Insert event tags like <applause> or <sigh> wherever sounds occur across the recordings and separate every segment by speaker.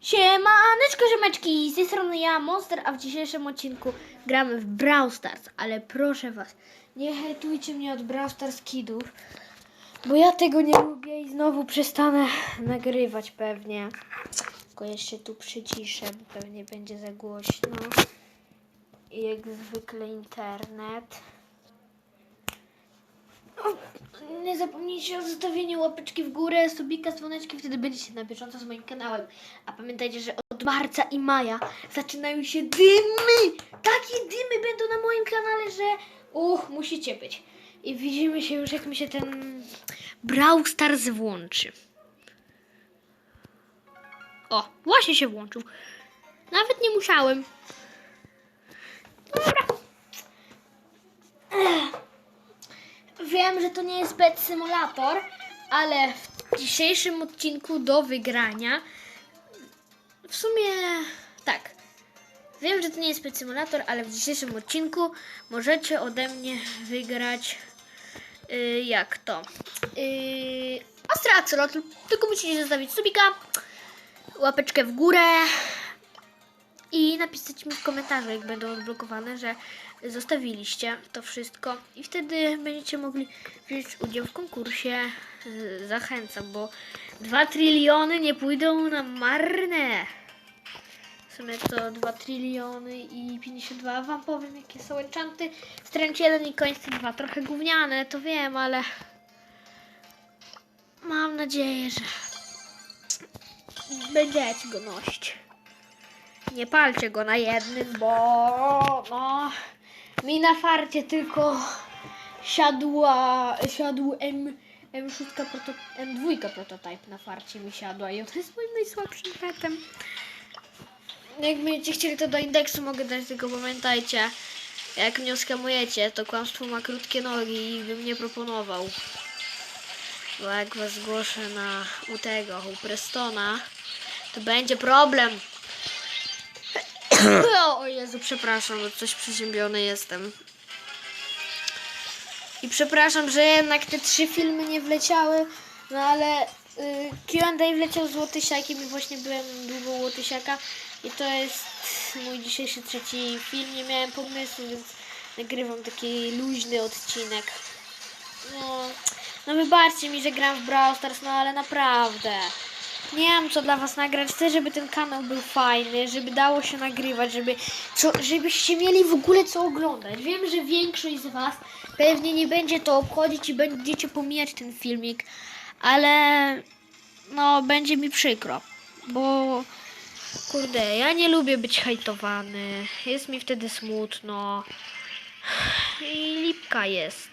Speaker 1: Siemaneczko, ziomeczki! Z tej strony ja, Monster, a w dzisiejszym odcinku gramy w Brawl Stars. Ale proszę was, nie hejtujcie mnie od Brawl Stars Kidów, bo ja tego nie lubię i znowu przestanę nagrywać pewnie. Tylko jeszcze tu przyciszę, bo pewnie będzie za głośno. I jak zwykle internet. Nie zapomnijcie o zostawieniu łapeczki w górę, subika, dzwoneczki, wtedy będziecie na bieżąco z moim kanałem. A pamiętajcie, że od marca i maja zaczynają się dymy! Takie dymy będą na moim kanale, że uch, musicie być. I widzimy się już, jak mi się ten Brawl Stars włączy. O, właśnie się włączył. Nawet nie musiałem. Dobra. Wiem, że to nie jest Pet Simulator, ale w dzisiejszym odcinku do wygrania w sumie tak. Wiem, że to nie jest Pet Simulator, ale w dzisiejszym odcinku możecie ode mnie wygrać yy, jak to? Yy, Astra Axolotl. Tylko musicie zostawić subika, łapeczkę w górę i napisać mi w komentarzu, jak będą odblokowane, że zostawiliście to wszystko i wtedy będziecie mogli wziąć udział w konkursie. Zachęcam, bo 2 tryliony nie pójdą na marne. W sumie to 2 tryliony i 52. Wam powiem, jakie są enchanty. Stręcz 1 i końce 2. Trochę gówniane, to wiem, ale mam nadzieję, że będziecie go nosić. Nie palcie go na jednym, bo no mi na farcie tylko siadła, siadł M, M6 proto, M2 prototyp na farcie mi siadła i on jest moim najsłabszym petem. Jak będziecie chcieli to do indeksu mogę dać, tylko pamiętajcie, jak mnie oskamujecie, to kłamstwo ma krótkie nogi i bym nie proponował. Bo jak was zgłoszę na u tego, u Prestona, to będzie problem. O Jezu, przepraszam, bo coś przeziębiony jestem. I przepraszam, że jednak te trzy filmy nie wleciały, no ale y, Q&A wleciał z Łotysiakiem i właśnie byłem długo Łotysiaka i to jest mój dzisiejszy trzeci film. Nie miałem pomysłu, więc nagrywam taki luźny odcinek. No, no wybaczcie mi, że gram w Brawl Stars, no ale naprawdę. Nie mam co dla was nagrać. Chcę, żeby ten kanał był fajny, żeby dało się nagrywać, żeby co, żebyście mieli w ogóle co oglądać. Wiem, że większość z was pewnie nie będzie to obchodzić i będziecie pomijać ten filmik, ale no będzie mi przykro, bo kurde, ja nie lubię być hejtowany. Jest mi wtedy smutno. I lipka jest.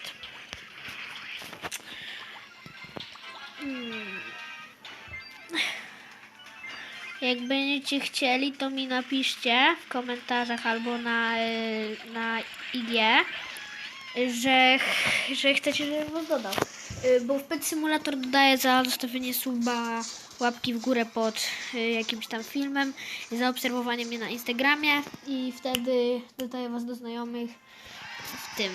Speaker 1: Jak będziecie chcieli, to mi napiszcie w komentarzach albo na, y, na IG, że, że chcecie, żebym was dodał. Y, Bo w Pet Simulator dodaję za zostawienie suba łapki w górę pod y, jakimś tam filmem, za obserwowanie mnie na Instagramie i wtedy dodaję was do znajomych w tym,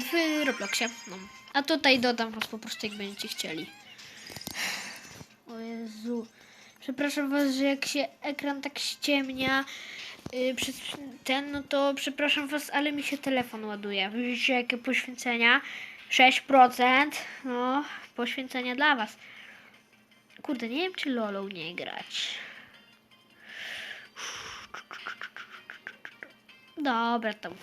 Speaker 1: w Robloxie. No. A tutaj dodam was po prostu jak będziecie chcieli. O Jezu. Przepraszam was, że jak się ekran tak ściemnia yy, przez ten, no to przepraszam was, ale mi się telefon ładuje. Widzicie jakie poświęcenia? 6%. No, poświęcenia dla was. Kurde, nie wiem czy Lolą nie grać. Dobra, tam.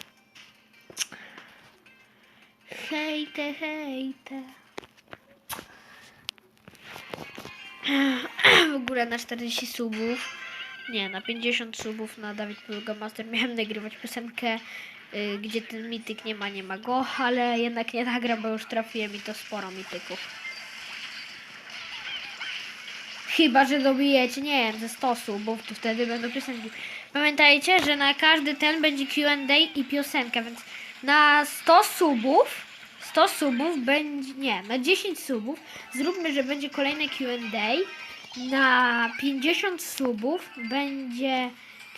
Speaker 1: Hejte, hejte. W ogóle na 40 subów, nie, na 50 subów na Dawid Pluga Master miałem nagrywać piosenkę, y, gdzie ten mityk nie ma, nie ma go, ale jednak nie nagram, bo już trafiłem i to sporo mityków. Chyba, że dobijecie, nie wiem, ze 100 subów, to wtedy będą piosenki. Pamiętajcie, że na każdy ten będzie Q&A i piosenka, więc na 100 subów 100 subów będzie, nie, na 10 subów zróbmy, że będzie kolejne Q&A. Na 50 subów będzie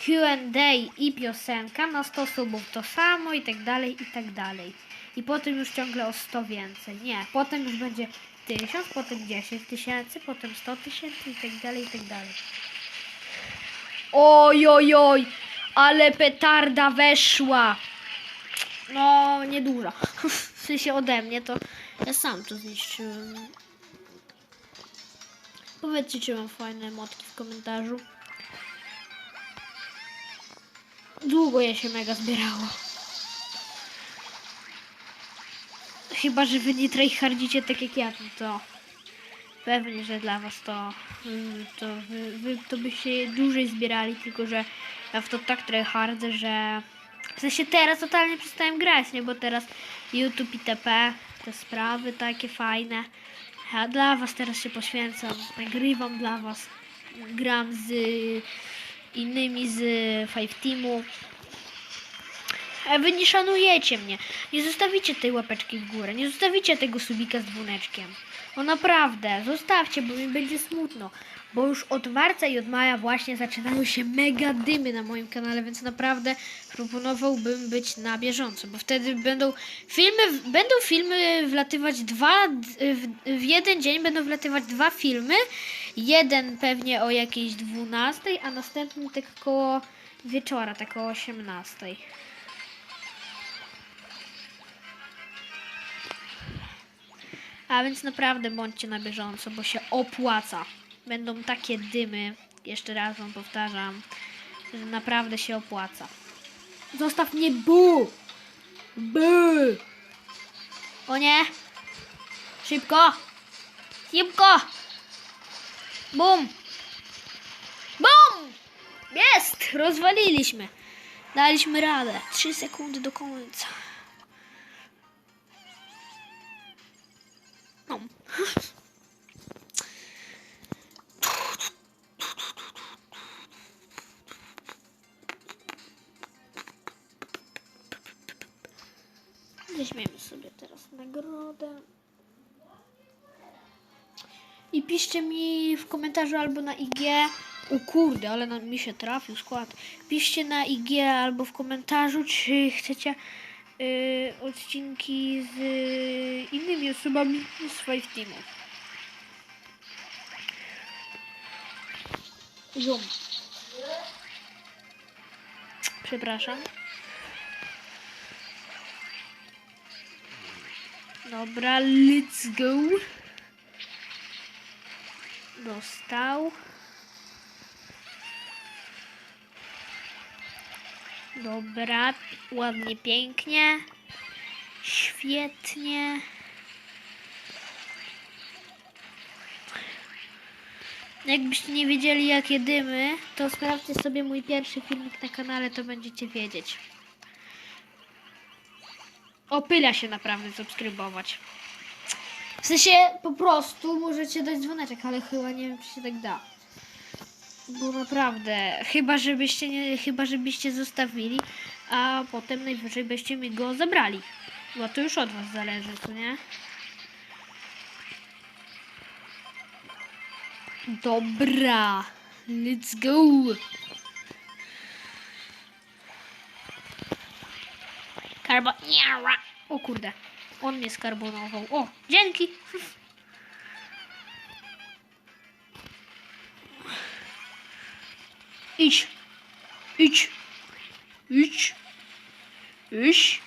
Speaker 1: Q&A i piosenka, na 100 subów to samo i tak dalej, i tak dalej. I potem już ciągle o 100 więcej. Nie, potem już będzie 1000, potem 10 tysięcy, potem 100 tysięcy i tak dalej, i tak dalej. Oj, oj, oj, ale petarda weszła. No, nieduża. <laughs> W sensie ode mnie to ja sam to zniszczyłem. Powiedzcie, czy mam fajne motki w komentarzu. Długo je się mega zbierało. Chyba, że wy nie tryhardzicie tak jak ja, no to pewnie, że dla was to, mm, to wy, wy to byście dłużej zbierali, tylko że ja w to tak tryhardzę, że w sensie teraz totalnie przestałem grać, nie, bo teraz YouTube i TP, te sprawy takie fajne. Ja dla was teraz się poświęcam, nagrywam dla was, gram z innymi z Five Teamu. A wy nie szanujecie mnie. Nie zostawicie tej łapeczki w górę. Nie zostawicie tego subika z dwuneczkiem. No naprawdę, zostawcie, bo mi będzie smutno. Bo już od marca i od maja właśnie zaczynają się mega dymy na moim kanale, więc naprawdę proponowałbym być na bieżąco, bo wtedy będą filmy, będą filmy wlatywać dwa, w, w jeden dzień będą wlatywać dwa filmy. Jeden pewnie o jakiejś 12, a następny tak koło wieczora, tak o 18. A więc naprawdę bądźcie na bieżąco, bo się opłaca. Będą takie dymy, jeszcze raz wam powtarzam, że naprawdę się opłaca. Zostaw mnie, bu! Bu! O nie! Szybko! Szybko! Bum! Bum! Jest! Rozwaliliśmy. Daliśmy radę. Trzy sekundy do końca. No. I piszcie mi w komentarzu albo na IG. O kurde, ale na, mi się trafił skład. Piszcie na IG albo w komentarzu, czy chcecie y, odcinki z y, innymi osobami z Five Teamu. Zoom. Przepraszam. Dobra, let's go. Dostał. Dobra, ładnie, pięknie. Świetnie. Jakbyście nie wiedzieli jakie dymy, to sprawdźcie sobie mój pierwszy filmik na kanale, to będziecie wiedzieć. Opyla się naprawdę subskrybować. W sensie po prostu możecie dać dzwoneczek, ale chyba nie wiem, czy się tak da. Bo naprawdę, chyba żebyście, nie, chyba żebyście zostawili, a potem najwyżej byście mi go zabrali. Bo to już od was zależy, co nie? Dobra, let's go. Karbo... O kurde, on mnie skarbonował. O, dzięki. Idź, idź, idź, idź.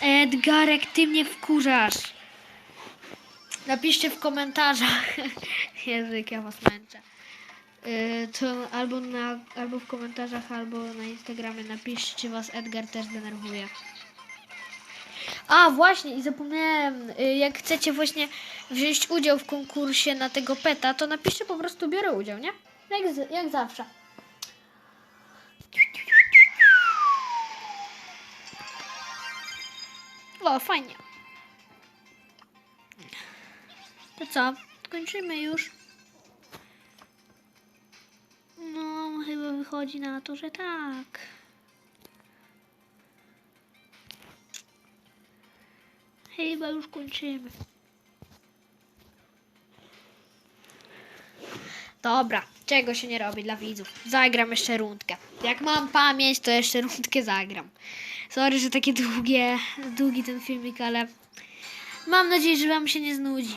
Speaker 1: Edgarek, ty mnie wkurzasz. Napiszcie w komentarzach. <laughs> Jezu, jak ja was męczę. Y, To albo, na, albo w komentarzach, albo na Instagramie napiszcie, czy was Edgar też denerwuje. A, właśnie, i zapomniałem, y, jak chcecie właśnie wziąć udział w konkursie na tego peta, to napiszcie po prostu biorę udział, nie? Jak, jak zawsze. O, fajnie. To co? Kończymy już. Wychodzi na to, że tak. Chyba już kończymy. Dobra, czego się nie robi dla widzów? Zagram jeszcze rundkę. Jak mam pamięć, to jeszcze rundkę zagram. Sorry, że takie długie, długi ten filmik, ale mam nadzieję, że wam się nie znudzi.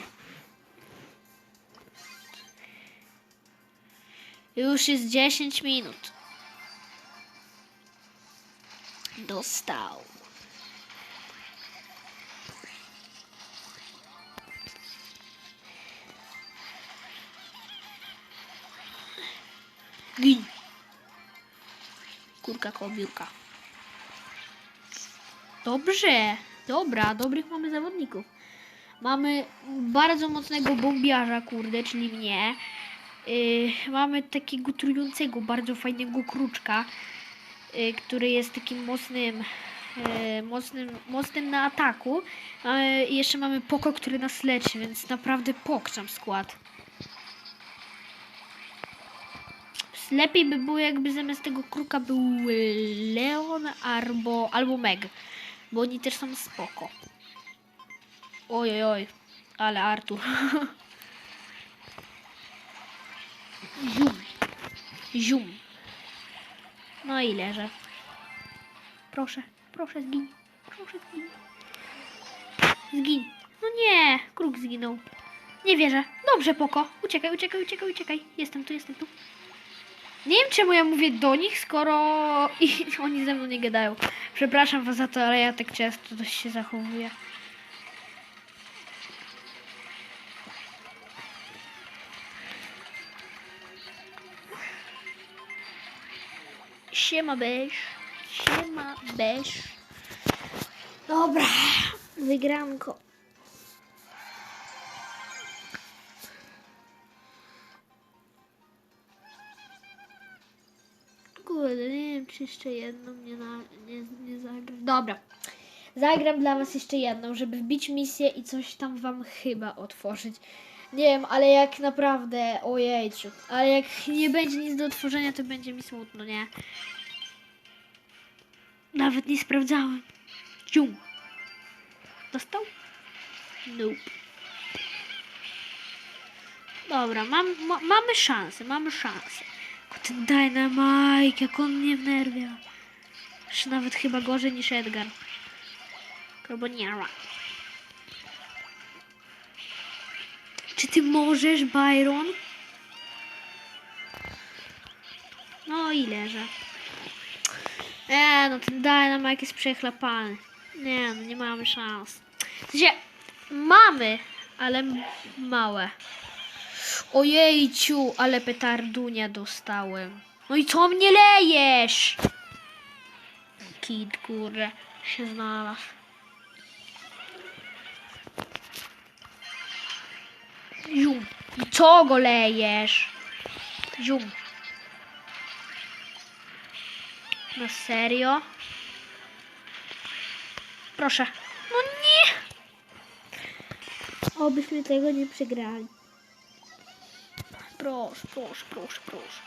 Speaker 1: Już jest 10 minut. Dostał. Gin. Kurka koło. Dobrze. Dobra, dobrych mamy zawodników. Mamy bardzo mocnego bombiarza, kurde, czyli mnie. Yy, mamy takiego trującego, bardzo fajnego kruczka, yy, który jest takim mocnym, yy, mocnym, mocnym na ataku. Yy, I jeszcze mamy Poko, który nas leczy, więc naprawdę pokczam skład. Lepiej by było, jakby zamiast tego kruka był yy, Leon albo, albo Meg, bo oni też są spoko. Oj, oj, oj, ale Artur. <laughs> Zium. Zium. No i leżę. Proszę, proszę zgin. Proszę zgin. Zgin. No nie, kruk zginął. Nie wierzę. Dobrze, Poko. Uciekaj, uciekaj, uciekaj, uciekaj. Jestem tu, jestem tu. Nie wiem, czemu ja mówię do nich, skoro <laughs> i oni ze mną nie gadają. Przepraszam was za to, ale ja tak często dość się zachowuję. Siema Beż. Siema Beż. Dobra, wygranko. Kurde, nie wiem, czy jeszcze jedną nie, na, nie, nie zagram. Dobra, zagram dla was jeszcze jedną, żeby wbić misję i coś tam wam chyba otworzyć. Nie wiem, ale jak naprawdę, ojejciu, ale jak nie będzie nic do otworzenia, to będzie mi smutno, nie? Nawet nie sprawdzałem. Cium. Dostał? Nope. Dobra, mam, ma, mamy szansę, mamy szansę. Tylko Ten Dynamite, jak on mnie wnerwia. Jeszcze nawet chyba gorzej niż Edgar. Carboniara. Czy ty możesz, Byron? No i leżę. Nie, no ten Dynamite jest przechlapany. Nie, no nie mamy szans. W sensie, mamy, ale małe. Ojejciu, ale petardunia dostałem. No i co mnie lejesz? Kid, kurde, się znalazł. Co go lejesz? Zium. Na serio? Proszę. No nie! Obyśmy tego nie przegrali. Proszę, proszę, proszę, proszę.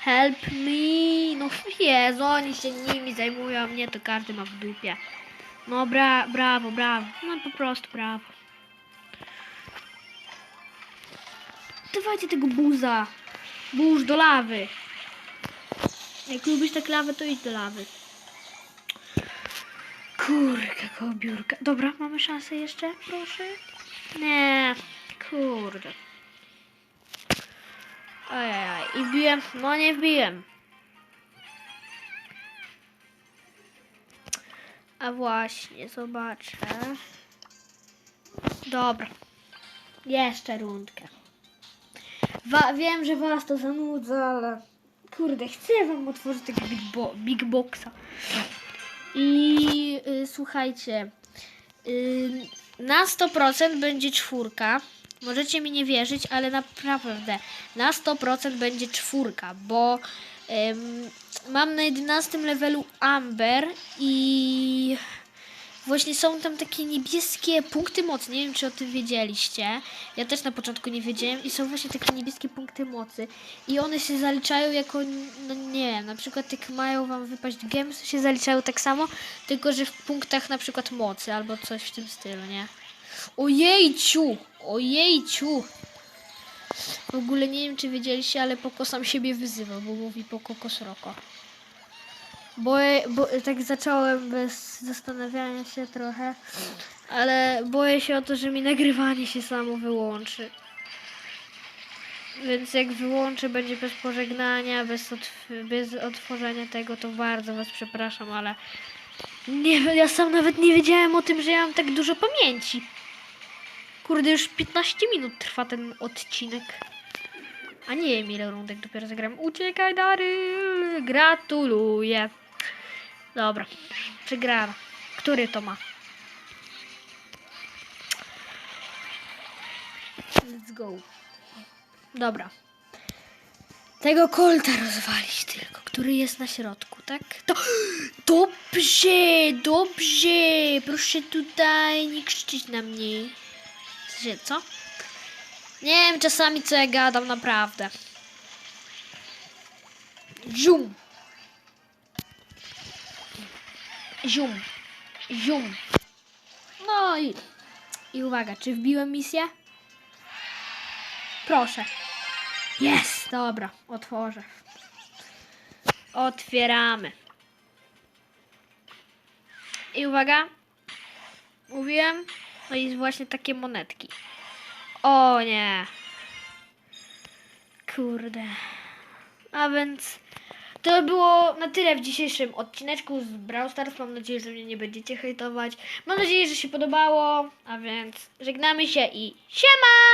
Speaker 1: Help me! No Jezu, oni się nimi zajmują, a mnie to każdy ma w dupie. No bra brawo, brawo. No po prostu brawo. Dawajcie tego buza. Burz do lawy. Jak lubisz tak lawę, to idź do lawy. Kurka, kobiórka. Dobra, mamy szansę jeszcze, proszę? Nie, kurde. Ojej, i wbiłem, no nie wbiłem. A właśnie, zobaczę. Dobra. Jeszcze rundkę. Wa- wiem, że was to zanudza, ale kurde, chcę wam otworzyć tego big, bo- big boxa. I y, słuchajcie, y, na 100% będzie czwórka. Możecie mi nie wierzyć, ale naprawdę na 100% będzie czwórka, bo mam na 11 levelu Amber i właśnie są tam takie niebieskie punkty mocy. Nie wiem, czy o tym wiedzieliście. Ja też na początku nie wiedziałem i są właśnie takie niebieskie punkty mocy i one się zaliczają jako, no nie wiem, na przykład jak mają wam wypaść gems, się zaliczają tak samo, tylko że w punktach na przykład mocy albo coś w tym stylu, nie? Ojejciu! Ojejciu! W ogóle nie wiem, czy wiedzieliście, ale Poko sam siebie wyzywał, bo mówi Poko Kosroko. Bo, bo tak zacząłem bez zastanawiania się trochę, ale boję się o to, że mi nagrywanie się samo wyłączy. Więc jak wyłączę, będzie bez pożegnania, bez, otw- bez otworzenia tego, to bardzo Was przepraszam, ale nie, ja sam nawet nie wiedziałem o tym, że ja mam tak dużo pamięci. Kurde, już 15 minut trwa ten odcinek. A nie wiem ile rundek dopiero zagram. Uciekaj Dary! Gratuluję. Dobra, przegrana. Który to ma? Let's go. Dobra. Tego kolta rozwalić tylko, który jest na środku, tak? To... Dobrze, dobrze. Proszę tutaj nie krzyczeć na mnie. Że co? Nie wiem czasami co ja gadam naprawdę. Zium. Zium. Zium. No i... I uwaga, czy wbiłem misję? Proszę. Jest, dobra, otworzę. Otwieramy. I uwaga. Mówiłem, no i właśnie takie monetki. O nie. Kurde. A więc to było na tyle w dzisiejszym odcineczku z Brawl Stars. Mam nadzieję, że mnie nie będziecie hejtować. Mam nadzieję, że się podobało. A więc żegnamy się i siema!